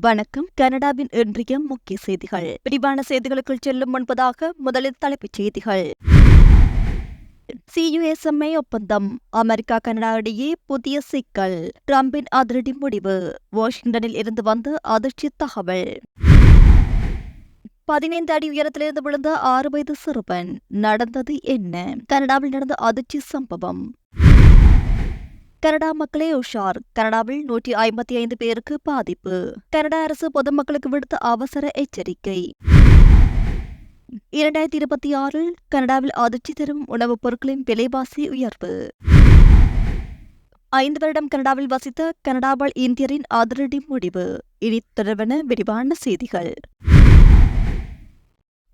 வணக்கம். கனடாவின் இன்றைய முக்கிய செய்திகள். விரிவான செய்திகளுக்குள் செல்லும் முன்பதாக முதலில் தலைப்புச் செய்திகள். சியுஎஸ்எம்ஏ ஒப்பந்தம். அமெரிக்கா கனடா இடையே புதிய சிக்கல். டிரம்பின் அதிரடி முடிவு. வாஷிங்டனில் இருந்து வந்த அதிர்ச்சி தகவல். பதினைந்து அடி உயரத்திலிருந்து விழுந்த ஆறு வயது சிறுவன். நடந்தது என்ன? கனடாவில் நடந்த அதிர்ச்சி சம்பவம். கனடா மக்களே உஷார். கனடாவில் நூற்றி ஐம்பத்தி ஐந்து பேருக்கு பாதிப்பு. கனடா அரசு பொதுமக்களுக்கு விடுத்த அவசர எச்சரிக்கை. இரண்டாயிரத்தி இருபத்தி ஆறில் கனடாவில் அதிர்ச்சி தரும் உணவுப் பொருட்களின் விலைவாசி உயர்வு. ஐந்து வருடம் கனடாவில் வசித்த கனடாவால் இந்தியரின் அதிரடி முடிவு. இனி தொடர்பான விரிவான செய்திகள்.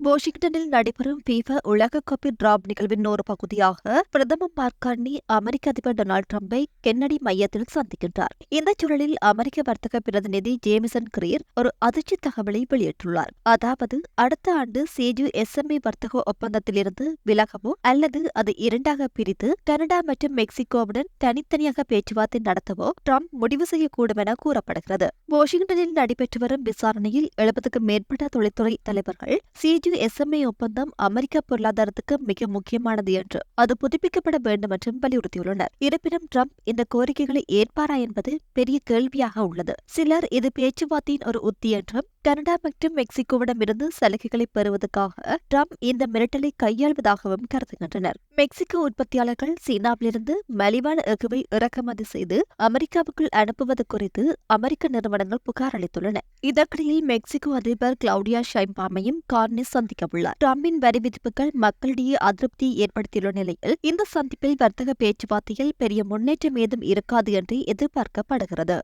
வாஷிங்டனில் நடைபெறும் பீஃபா உலகக்கோப்பை டிராப் நிகழ்வின் ஒரு பகுதியாக பிரதமர் மார்கார்னி அமெரிக்க அதிபர் டொனால்டு ட்ரம்பை கென்னடி மையத்தில் சந்திக்கின்றார். இந்த சூழலில் அமெரிக்க வர்த்தக பிரதிநிதி ஜேமிசன் கிரீர் ஒரு அதிர்ச்சி தகவலை வெளியிட்டுள்ளார். அதாவது அடுத்த ஆண்டு சேஜு எஸ்எம்ஏ வர்த்தக ஒப்பந்தத்திலிருந்து விலகவோ அல்லது அதை இரண்டாக பிரித்து கனடா மற்றும் மெக்சிகோவுடன் தனித்தனியாக பேச்சுவார்த்தை நடத்தவோ ட்ரம்ப் முடிவு செய்யக்கூடும் என கூறப்படுகிறது. வாஷிங்டனில் நடைபெற்று வரும் விசாரணையில் எழுபதுக்கும் மேற்பட்ட தொழில்துறை தலைவர்கள் சிஜி எஸ்எம்ஏ ஒப்பந்தம் அமெரிக்க பொருளாதாரத்துக்கு மிக முக்கியமானது என்று அது புதுப்பிக்கப்பட வேண்டும் என்றும் வலியுறுத்தியுள்ளனர். இருப்பினும் ட்ரம்ப் இந்த கோரிக்கைகளை ஏற்பாரா என்பது பெரிய கேள்வியாக உள்ளது. சிலர் இது பேச்சுவார்த்தையின் ஒரு உத்தி என்றும் கனடா மற்றும் மெக்சிகோவிடமிருந்து சலுகைகளை பெறுவதற்காக ட்ரம்ப் இந்த மிரட்டலை கையாள்வதாகவும் கருதுகின்றனர். மெக்சிகோ உற்பத்தியாளர்கள் சீனாவிலிருந்து மலிவான எஃகுவை இறக்குமதி செய்து அமெரிக்காவுக்குள் அனுப்புவது குறித்து அமெரிக்க நிறுவனங்கள் புகார் அளித்துள்ளன. இதற்கிடையில் மெக்சிகோ அதிபர் கிளவுடியா ஷைம்பாமையும் கார்னி சந்திக்க உள்ளார். ட்ரம்பின் வரி விதிப்புகள் மக்களிடையே அதிருப்தியை ஏற்படுத்தியுள்ள நிலையில் இந்த சந்திப்பில் வர்த்தக பேச்சுவார்த்தையில் பெரிய முன்னேற்றம் ஏதும் இருக்காது என்று எதிர்பார்க்கப்படுகிறது.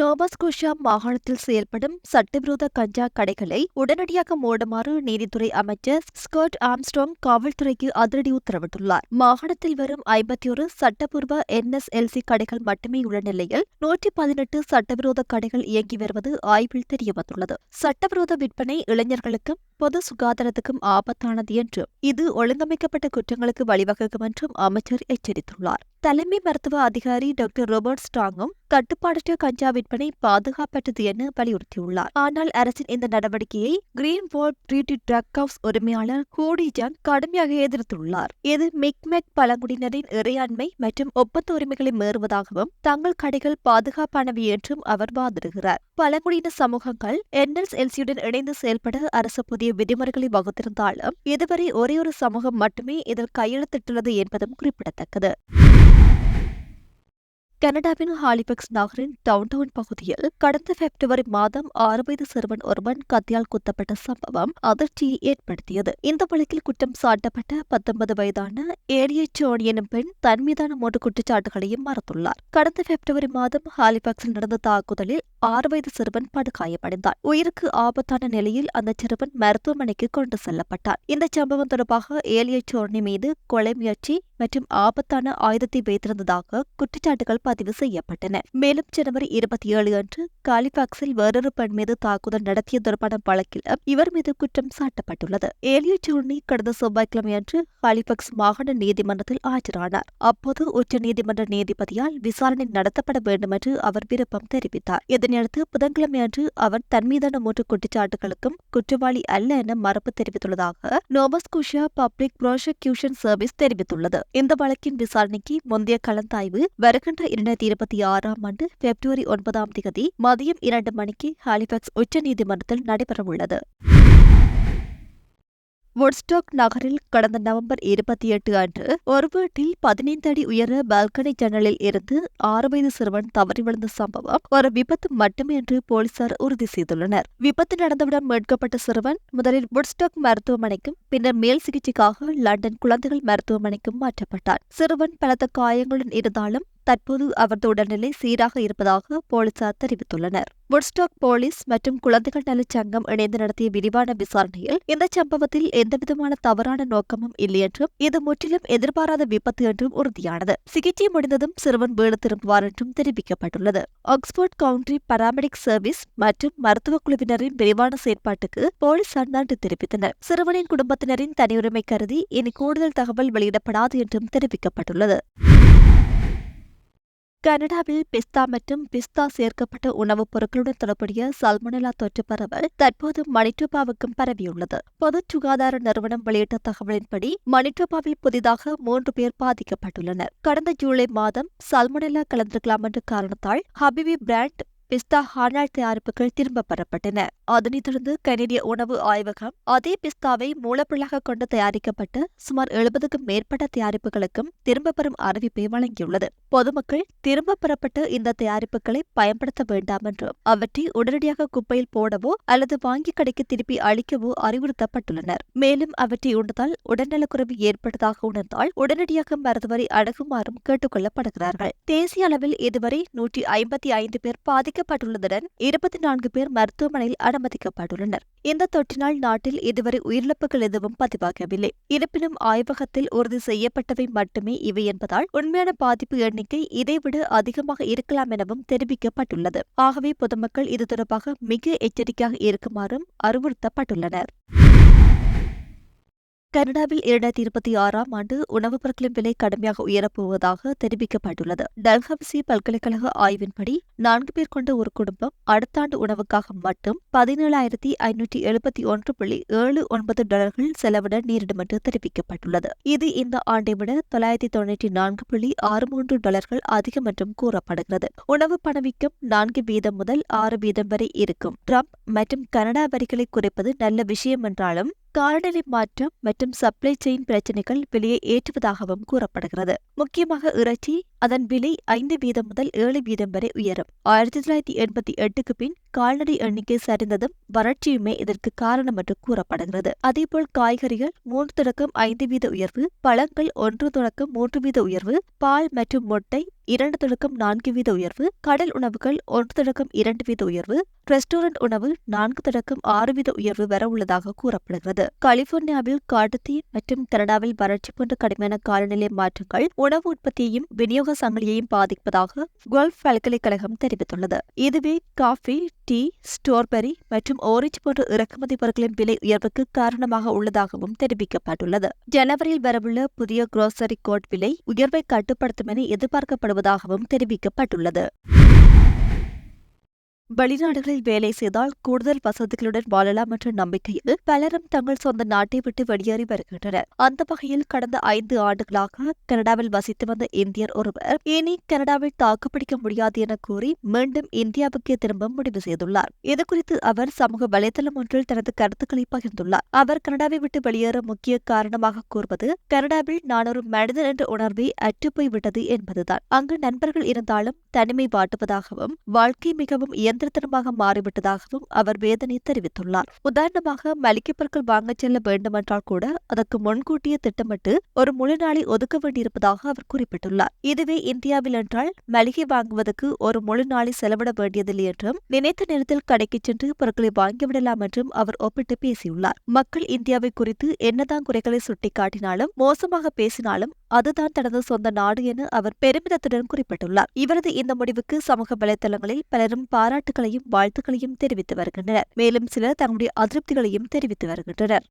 நோவாஸ்கோஷியா மாகாணத்தில் செயல்படும் சட்டவிரோத கஞ்சா கடைகளை உடனடியாக மூடுமாறு நீதித்துறை அமைச்சர் ஸ்காட் ஆம்ஸ்ட்ராங் காவல்துறைக்கு அதிரடி உத்தரவிட்டுள்ளார். மாகாணத்தில் வரும் ஐம்பத்தி ஒரு சட்டப்பூர்வ என்எஸ்எல்சி கடைகள் மட்டுமே உள்ள நிலையில் நூற்றி பதினெட்டு சட்டவிரோத கடைகள் இயங்கி வருவது ஆய்வில் தெரியவந்துள்ளது. சட்டவிரோத விற்பனை இளைஞர்களுக்கும் பொது சுகாதாரத்துக்கும் ஆபத்தானது என்றும் இது ஒழுங்கமைக்கப்பட்ட குற்றங்களுக்கு வழிவகுக்கும் என்றும் அமைச்சர் எச்சரித்துள்ளார். தலைமை மருத்துவ அதிகாரி டாக்டர் ரோபர்ட் ஸ்டாங்கும் கட்டுப்பாடற்ற கஞ்சா விற்பனை பாதுகாப்பற்றது என வலியுறுத்தியுள்ளார். ஆனால் அரசின் இந்த நடவடிக்கையை green wall treaty truck house உரிமையாளர் ஹூடி ஜான் கடுமையாக எதிர்த்துள்ளார். இது மிக்மெக் பழங்குடியினரின் இறையாண்மை மற்றும் ஒப்பந்த உரிமைகளை மீறுவதாகவும் தங்கள் கடைகள் பாதுகாப்பானவை என்றும் அவர் வாதிடுகிறார். பழங்குடியின சமூகங்கள் என்எல்எல்சியுடன் இணைந்து செயல்பட அரசு புதிய விதிமுறைகளை வகுத்திருந்தாலும் இதுவரை ஒரே ஒரு சமூகம் மட்டுமே இதில் கையெழுத்திட்டுள்ளது என்பதும் குறிப்பிடத்தக்கது. கனடாவின் ஹாலிபெக்ஸ் நகரின் டவுன்டவுன் பகுதியில் கடந்த பிப்ரவரி மாதம் ஆறு வயது சிறுவன் ஒருவன் கத்தியால் குத்தப்பட்ட சம்பவம் அதிர்ச்சியை ஏற்படுத்தியது. இந்த வழக்கில் குற்றம் சாட்டப்பட்ட பத்தொன்பது வயதான ஏரிய சோன் எனும் பெண் தன் மீதான மூன்று குற்றச்சாட்டுகளையும் மறுத்துள்ளார். கடந்த பிப்ரவரி மாதம் ஹாலிபெக்ஸில் நடந்த தாக்குதலில் ஆறு வயது சிறுவன் படுகாயமடைந்தார். உயிருக்கு ஆபத்தான நிலையில் அந்த சிறுவன் மருத்துவமனைக்கு கொண்டு செல்லப்பட்டார். இந்த சம்பவம் தொடர்பாக ஏலிய சோர்னி மீது கொலை முயற்சி மற்றும் ஆபத்தான ஆயுதத்தை வைத்திருந்ததாக குற்றச்சாட்டுகள் பதிவு செய்யப்பட்டன. மேலும் ஜனவரி இருபத்தி ஏழு அன்று காலிபாக்ஸில் வேறொரு பெண் மீது தாக்குதல் நடத்திய தொடர்பான வழக்கில் இவர் மீது குற்றம் சாட்டப்பட்டுள்ளது. ஏலிய சோர்னி கடந்த செவ்வாய்க்கிழமை அன்று ஹாலிபாக்ஸ் மாகாண நீதிமன்றத்தில் ஆஜரானார். அப்போது உச்ச நீதிமன்ற நீதிபதியால் விசாரணை நடத்தப்பட வேண்டும் என்று அவர் விருப்பம் தெரிவித்தார். இதனையடுத்து புதன்கிழமை அன்று அவர் தன் மீதான மூன்று குற்றச்சாட்டுகளுக்கும் குற்றவாளி அல்ல என மறுப்பு தெரிவித்துள்ளதாக நோபஸ்கூஷியா பப்ளிக் ப்ராசிக்யூஷன் சர்வீஸ் தெரிவித்துள்ளது. இந்த வழக்கின் விசாரணைக்கு முந்தைய கலந்தாய்வு வருகின்ற இரண்டாயிரத்தி இருபத்தி ஆறாம் ஆண்டு பிப்ரவரி ஒன்பதாம் தேதி மதியம் இரண்டு மணிக்கு ஹாலிபாக்ஸ் உச்சநீதிமன்றத்தில் நடைபெறவுள்ளது. வுட்ஸ்டாக் நகரில் கடந்த நவம்பர் இருபத்தி எட்டு அன்று ஒரு வீட்டில் பதினைந்து அடி உயர பால்கனி ஜன்னலில் இருந்து ஆறு வயது சிறுவன் தவறி விழுந்த சம்பவம் ஒரு விபத்து மட்டுமே என்று போலீசார் உறுதி செய்துள்ளனர். விபத்து நடந்தவுடன் மீட்கப்பட்ட சிறுவன் முதலில் வுட்ஸ்டாக் மருத்துவமனைக்கும் பின்னர் மேல் சிகிச்சைக்காக லண்டன் குழந்தைகள் மருத்துவமனைக்கும் மாற்றப்பட்டார் சிறுவன் பலத்த காயங்களுடன் இருந்தாலும் தற்போது அவரது உடல்நிலை சீராக இருப்பதாக போலீசார் தெரிவித்துள்ளனர். வுட்ஸ்டாக் போலீஸ் மற்றும் குழந்தைகள் நலச் சங்கம் இணைந்து நடத்திய விரிவான விசாரணையில் இந்த சம்பவத்தில் எந்தவிதமான தவறான நோக்கமும் இல்லை என்றும் இது முற்றிலும் எதிர்பாராத விபத்து என்றும் உறுதியானது. சிகிச்சை முடிந்ததும் சிறுவன் வீடு திரும்புவார் என்றும் தெரிவிக்கப்பட்டுள்ளது. ஆக்ஸ்போர்ட் கவுண்ட்ரி பாராமெடிக் சர்வீஸ் மற்றும் மருத்துவக் குழுவினரின் விரிவான செயற்பாட்டுக்கு போலீசார் நன்றி தெரிவித்தனர். சிறுவனின் குடும்பத்தினரின் தனியுரிமை கருதி இனி கூடுதல் தகவல் வெளியிடப்படாது என்றும் தெரிவிக்கப்பட்டுள்ளது. கனடாவில் பிஸ்தா மற்றும் பிஸ்தா சேர்க்கப்பட்ட உணவுப் பொருட்களுடன் தொடர்புடைய சல்மனலா தொற்று பரவல் தற்போது மணிட்டோபாவுக்கும் பரவியுள்ளது. பொது சுகாதார நிறுவனம் வெளியிட்ட தகவலின்படி மணிட்டோபாவில் புதிதாக மூன்று பேர் பாதிக்கப்பட்டுள்ளனர். கடந்த ஜூலை மாதம் சல்மனலா கலந்திருக்கலாம் என்ற காரணத்தால் ஹபிபி பிராண்ட் பிஸ்தா ஹானால் தயாரிப்புகள் திரும்பப் பெறப்பட்டன. அதனைத் தொடர்ந்து கனடிய உணவு ஆய்வகம் அதே பிஸ்தாவை மூலப்பொருளாக கொண்டு தயாரிக்கப்பட்ட சுமார் எழுபதுக்கும் மேற்பட்ட தயாரிப்புகளுக்கும் திரும்பப் பெறும் அறிவிப்பை வழங்கியுள்ளது. பொதுமக்கள் திரும்பப் பெறப்பட்ட இந்த தயாரிப்புகளை பயன்படுத்த வேண்டாம் என்றும் அவற்றை உடனடியாக குப்பையில் போடவோ அல்லது வாங்கி கடைக்கு திருப்பி அளிக்கவோ அறிவுறுத்தப்பட்டுள்ளனர். மேலும் அவற்றை உண்டதால் உடல்நலக்குறைவு ஏற்பட்டதாக உணர்ந்தால் உடனடியாக மருத்துவரை அணுகுமாறும் கேட்டுக் கொள்ளப்படுகிறார்கள் தேசிய அளவில் இதுவரை நூற்றி ஐம்பத்தி ஐந்து பேர் பாதிக்க பாதிக்கப்பட்டுள்ளதுடன் இருபத்தி நான்கு பேர் மருத்துவமனையில் அனுமதிக்கப்பட்டுள்ளனர். இந்த தொற்றினால் நாட்டில் இதுவரை உயிரிழப்புகள் எதுவும் பதிவாகவில்லை. இருப்பினும் ஆய்வகத்தில் உறுதி செய்யப்பட்டவை மட்டுமே இவை என்பதால் உண்மையான பாதிப்பு எண்ணிக்கை இதைவிட அதிகமாக இருக்கலாம் எனவும் தெரிவிக்கப்பட்டுள்ளது. ஆகவே பொதுமக்கள் இது தொடர்பாக மிக எச்சரிக்கையாக இருக்குமாறும் அறிவுறுத்தப்பட்டுள்ளனர். கனடாவில் இரண்டாயிரத்தி இருபத்தி ஆறாம் ஆண்டு உணவுப் பொருட்களின் விலை கடுமையாக உயரப்போவதாக தெரிவிக்கப்பட்டுள்ளது. டல்ஹம்சி பல்கலைக்கழக ஆய்வின்படி நான்கு பேர் கொண்ட ஒரு குடும்பம் அடுத்த ஆண்டு உணவுக்காக மட்டும் பதினேழாயிரத்தி ஐநூற்றி எழுபத்தி ஒன்று புள்ளி ஏழு ஒன்பது டாலர்கள் செலவிட நேரிடும் என்று தெரிவிக்கப்பட்டுள்ளது. இது இந்த ஆண்டை விட தொள்ளாயிரத்தி தொன்னூற்றி நான்கு புள்ளி ஆறு மூன்று டாலர்கள் அதிகம் என்றும் கூறப்படுகிறது. உணவு பணவீக்கம் நான்கு வீதம் முதல் ஆறு வீதம் வரை இருக்கும். ட்ரம்ப் மற்றும் கனடா வரிகளை குறைப்பது நல்ல விஷயம் என்றாலும் காலநிலை மாற்றம் மற்றும் சப்ளை செயின் பிரச்சினைகள் விலையை ஏற்றுவதாகவும் கூறப்படுகிறது. முக்கியமாக இறைச்சி அதன் விலை ஐந்து வீதம் முதல் ஏழு வீதம் வரை உயரும். ஆயிரத்தி தொள்ளாயிரத்தி எண்பத்தி எட்டுக்கு பின் கால்நடை எண்ணிக்கை சரிந்ததும் வறட்சியுமே இதற்கு காரணம் என்று கூறப்படுகிறது. அதேபோல் காய்கறிகள் மூன்று தொடக்கம் ஐந்து வீத உயர்வு பழங்கள் ஒன்று தொடக்கம் மூன்று வீத உயர்வு பால் மற்றும் முட்டை இரண்டு தொடக்கம் நான்கு வீத உயர்வு கடல் உணவுகள் ஒன்று தொடக்கம் இரண்டு வீத உயர்வு ரெஸ்டாரண்ட் உணவு நான்கு தொடக்கம் ஆறு வீத உயர்வு வர உள்ளதாக கூறப்படுகிறது. கலிபோர்னியாவில் காட்டுத்தீ மற்றும் கனடாவில் வறட்சி போன்ற கடுமையான காலநிலை மாற்றங்கள் உணவு உற்பத்தியையும் விநியோக சங்கிலியையும் பாதிப்பதாக கோல்ஃப் பல்கலைக்கழகம் தெரிவித்துள்ளது. இதுவே காஃபி டீ ஸ்ட்ராபெரி மற்றும் ஓரஞ்ச் போன்ற இறக்குமதி பொருட்களின் விலை உயர்வுக்கு காரணமாக உள்ளதாகவும் தெரிவிக்கப்பட்டுள்ளது. ஜனவரியில் வரவுள்ள புதிய குரோசரி கோட் விலை உயர்வை கட்டுப்படுத்தும் என எதிர்பார்க்கப்படுவதாகவும் தெரிவிக்கப்பட்டுள்ளது. வெளிநாடுகளில் வேலை செய்தால் கூடுதல் வசதிகளுடன் வாழலாம் என்ற நம்பிக்கையில் பலரும் தங்கள் சொந்த நாட்டை விட்டு வெளியேறி வருகின்றனர். அந்த வகையில் கடந்த ஐந்து ஆண்டுகளாக கனடாவில் வசித்து வந்த இந்தியர் ஒருவர் இனி கனடாவில் தாக்குப்பிடிக்க முடியாது என கூறி மீண்டும் இந்தியாவுக்கு திரும்ப முடிவு செய்துள்ளார். இதுகுறித்து அவர் சமூக வலைதளம் ஒன்றில் தனது கருத்துக்களை பகிர்ந்துள்ளார். அவர் கனடாவை விட்டு வெளியேற முக்கிய காரணமாக கூறுவது கனடாவில் நான் ஒரு மனிதன் என்ற உணர்வை அற்றுப்போய் விட்டது என்பதுதான். அங்கு நண்பர்கள் இருந்தாலும் தனிமை வாட்டுவதாகவும் வாழ்க்கை மிகவும் இயந்த தந்திரத்தனமாக மாறிவிட்டதாகவும் அவர் வேதனை தெரிவித்துள்ளார். உதாரணமாக மளிகை பொருட்கள் வாங்கச் செல்ல வேண்டுமென்றால் கூட அதற்கு முன்கூட்டியே திட்டமிட்டு ஒரு முழு நாளை ஒதுக்க வேண்டியிருப்பதாக அவர் குறிப்பிட்டுள்ளார். இதுவே இந்தியாவில் என்றால் மளிகை வாங்குவதற்கு ஒரு முழு நாளை செலவிட வேண்டியதில்லை என்றும் நினைத்த நேரத்தில் கடைக்கு சென்று பொருட்களை வாங்கிவிடலாம் என்றும் அவர் ஒப்பிட்டு பேசியுள்ளார். மக்கள் இந்தியாவை குறித்து என்னதான் குறைகளை சுட்டிக்காட்டினாலும் மோசமாக பேசினாலும் அதுதான் தனது சொந்த நாடு என அவர் பெருமிதத்துடன் குறிப்பிட்டுள்ளார். இவரது இந்த முடிவுக்கு சமூக வலைதளங்களில் பலரும் பாராட்டுகளையும் வாழ்த்துக்களையும் தெரிவித்து வருகின்றனர். மேலும் சிலர் தங்களுடைய அதிருப்திகளையும் தெரிவித்து வருகின்றனர்.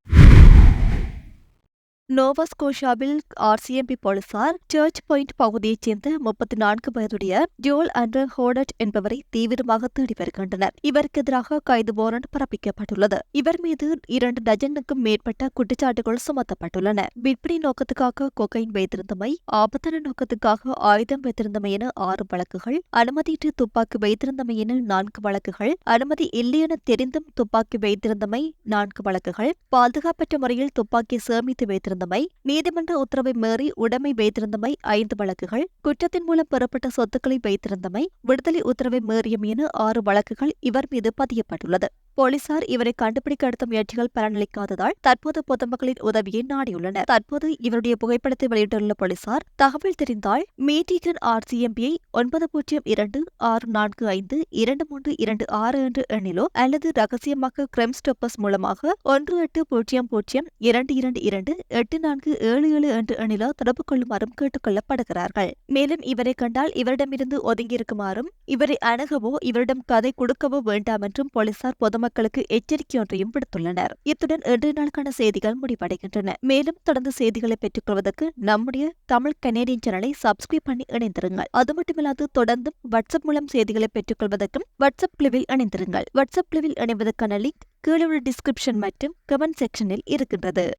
நோவாஸ்கோஷாவில் ஆர்சிஎம்பி போலீசார் சர்ச் பாயிண்ட் பகுதியைச் சேர்ந்த முப்பத்தி நான்கு வயதுடைய ஜோல் அண்டர் ஹோடட் என்பவரை தீவிரமாக தேடி வருகின்றனர். இவருக்கு எதிராக கைது வாரண்ட் பிறப்பிக்கப்பட்டுள்ளது. இவர் மீது இரண்டு டஜனுக்கும் மேற்பட்ட குற்றச்சாட்டுகள் சுமத்தப்பட்டுள்ளன. விற்பனை நோக்கத்துக்காக கொக்கைன் வைத்திருந்தமை ஆபத்தான நோக்கத்துக்காக ஆயுதம் வைத்திருந்தமை என ஆறு வழக்குகள் அனுமதியிட்டு துப்பாக்கி வைத்திருந்தமை என நான்கு வழக்குகள் அனுமதி இல்லை என தெரிந்தும் துப்பாக்கி வைத்திருந்தமை நான்கு வழக்குகள் பாதுகாப்பற்ற முறையில் துப்பாக்கி சேமித்து வைத்திருந்த வைத்திருந்தமை நீதிமன்ற உத்தரவை மீறி உடைமை வைத்திருந்தமை ஐந்து வழக்குகள் குற்றத்தின் மூலம் பெறப்பட்ட சொத்துக்களை வைத்திருந்தமை விடுதலை உத்தரவை மீறியம் என ஆறு வழக்குகள் இவர் மீது பதியப்பட்டுள்ளது. போலீசார் இவரை கண்டுபிடிக்க எடுத்த முயற்சிகள் பலனளிக்காததால் தற்போது பொதுமக்களின் உதவியை நாடியுள்ளனர். தற்போது இவருடைய புகைப்படத்தை வெளியிட்டுள்ள போலீசார் தகவல் தெரிந்தால் மீட்டிகன் ஆர்சிஎம்பியை ஒன்பது பூஜ்ஜியம் இரண்டு ஆறு நான்கு ஐந்து இரண்டு மூன்று இரண்டு ஆறு என்ற எண்ணிலோ அல்லது ரகசியமாக கிரைம் ஸ்டாப்பர்ஸ் மூலமாக ஒன்று எட்டு பூஜ்ஜியம் பூஜ்ஜியம் இரண்டு இரண்டு இரண்டு எட்டு நான்கு ஏழு ஏழு என்ற எண்ணிலோ தொடர்பு கொள்ளுமாறும் கேட்டுக் கொள்ளப்படுகிறார்கள். மேலும் இவரை கண்டால் இவரிடமிருந்து ஒதுங்கியிருக்குமாறும் இவரை அணுகவோ இவரிடம் கதை கொடுக்கவோ வேண்டாம் என்றும் போலீசார் பொதுமக்களுக்கு எச்சரிக்கை ஒன்றையும் விடுத்துள்ளனர். இத்துடன் இன்றைய நாளுக்கான செய்திகள் முடிவடைகின்றன. மேலும் தொடர்ந்து செய்திகளை பெற்றுக் கொள்வதற்கு நம்முடைய தமிழ் கனேடியன் சேனலை சப்ஸ்கிரைப் பண்ணி இணைந்திருங்கள். அது மட்டுமில்லாது தொடர்ந்தும் வாட்ஸ்அப் மூலம் செய்திகளை பெற்றுக் கொள்வதற்கும் வாட்ஸ்அப் குழுவில் இணைந்திருங்கள். வாட்ஸ்அப் குழுவில் இணைவதற்கான லிங்க் கீழே உள்ள டிஸ்கிரிப்ஷன் மற்றும் கமெண்ட் செக்ஷனில் இருக்கின்றது.